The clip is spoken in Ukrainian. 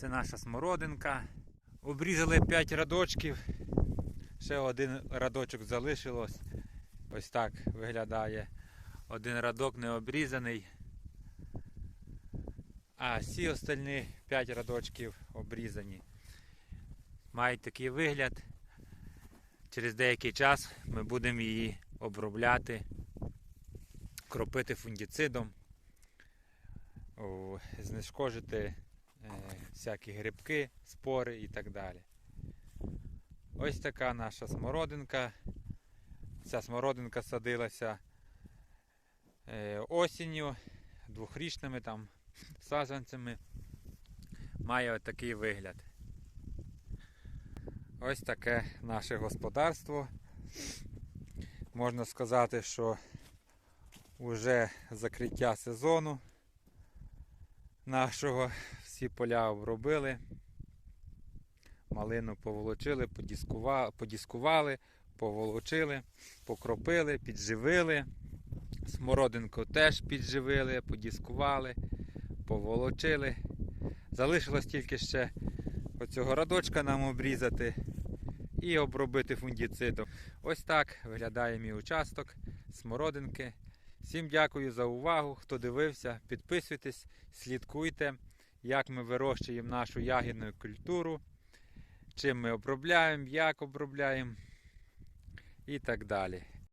Це наша смородинка. Обрізали 5 радочків. Ще один радочок залишилось. Ось так виглядає. Один радок не обрізаний. А всі остальні 5 радочків обрізані. Мають такий вигляд. Через деякий час ми будемо її обробляти, кропити фунгіцидом, е, всякі грибки, спори і так далі. Ось така наша смородинка. Ця смородинка садилася е, осінню, двохрічними там саджанцями. Має отакий вигляд. Ось таке наше господарство. Можна сказати, що вже закриття сезону нашого. Всі поля обробили, малину поволочили, подіскува- подіскували, поволочили, покропили, підживили. Смородинку теж підживили, подіскували, поволочили. Залишилось тільки ще оцього радочка нам обрізати і обробити фунгіцидом. Ось так виглядає мій участок смородинки. Всім дякую за увагу. Хто дивився, підписуйтесь, слідкуйте, як ми вирощуємо нашу ягідну культуру, чим ми обробляємо, як обробляємо і так далі.